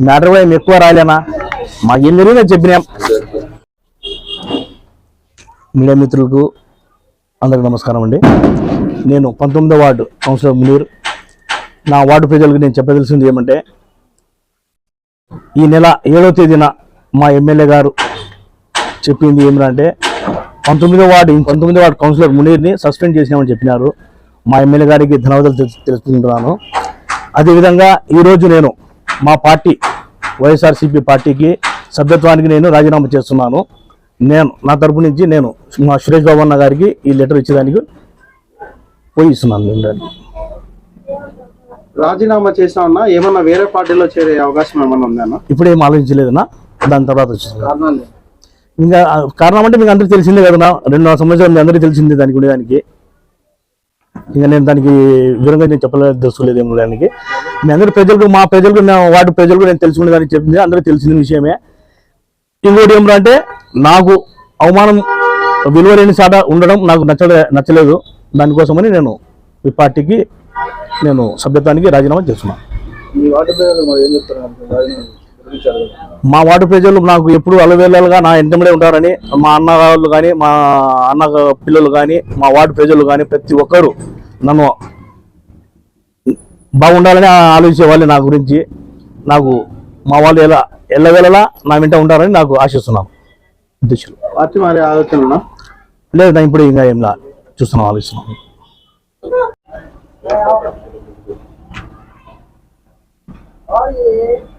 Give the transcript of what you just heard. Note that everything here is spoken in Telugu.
మ్యాటర్ కూడా ఏం ఎక్కువ రాయలేనా మాకు ఏం జరిగిందో చెప్పినాం? మీడియా మిత్రులకు అందరికి నమస్కారం అండి. నేను పంతొమ్మిదో వార్డు కౌన్సిలర్ మునీర్. నా వార్డు ప్రజలకు నేను చెప్పదలసింది ఏమంటే ఈ నెల ఏడవ తేదీన మా ఎమ్మెల్యే గారు చెప్పింది ఏమిటంటే పంతొమ్మిదో వార్డు పంతొమ్మిదో వార్డు కౌన్సిలర్ మునీర్ని సస్పెండ్ చేసినామని చెప్పినారు. మా ఎమ్మెల్యే గారికి ధన్యవాదాలు తెలు- తెలుసుకుంటున్నాను అదేవిధంగా ఈరోజు నేను మా పార్టీ వైఎస్ఆర్సీపీ పార్టీకి సభ్యత్వానికి నేను రాజీనామా చేస్తున్నాను. నేను నా తరపు నుంచి నేను మా సురేష్ బాబు అన్న గారికి ఈ లెటర్ ఇచ్చేదానికి పోయి ఇస్తున్నాను నేను దాన్ని. రాజీనామా చేసా ఉన్నా ఏమన్నా వేరే పార్టీలో చేరే అవకాశం ఏమన్నా ఉందన్నా ఇప్పుడు ఏం ఆలోచించలేదన్నా దాని తర్వాత వచ్చేసి ఇంకా కారణం అంటే మీకు అందరికీ తెలిసిందే కదా రెండు సంవత్సరాలు మీ అందరికీ తెలిసిందే దానికి ఉండేదానికి. ఇంకా నేను దానికి వివరంగా నేను చెప్పలేదు తెలుసుకోలేదు ఏం దానికి. మీ అందరి ప్రజలకు మా ప్రజలకు నా వాటి ప్రజలకు నేను తెలుసుకునే దానికి చెప్పింది అందరికీ తెలిసిన విషయమే. ఇంకోటి ఏమిటంటే నాకు అవమానం విలువ లేని సాట ఉండడం నాకు నచ్చలే నచ్చలేదు. దానికోసమని నేను ఈ పార్టీకి నేను సభ్యత్వానికి రాజీనామా చేస్తున్నాను మీ వార్డు ప్రజలు నాకు ఎప్పుడు అలవేళలుగా నా ఎంతమంది ఉంటారని మా అన్న వాళ్ళు కానీ మా అన్న పిల్లలు కానీ మా వార్డు ప్రజలు కానీ ప్రతి ఒక్కరు నన్ను బాగుండాలని ఆలోచించే వాళ్ళు నా గురించి. నాకు మా వాళ్ళు ఎలా ఎల్లవేళలా నా వెంట ఉంటారని నాకు ఆశిస్తున్నాను పార్టీ మరి ఆలోచన లేదు నా ఇప్పుడు ఇంకా ఏం చూస్తున్నాం ఆలోచిస్తున్నాం. Oye.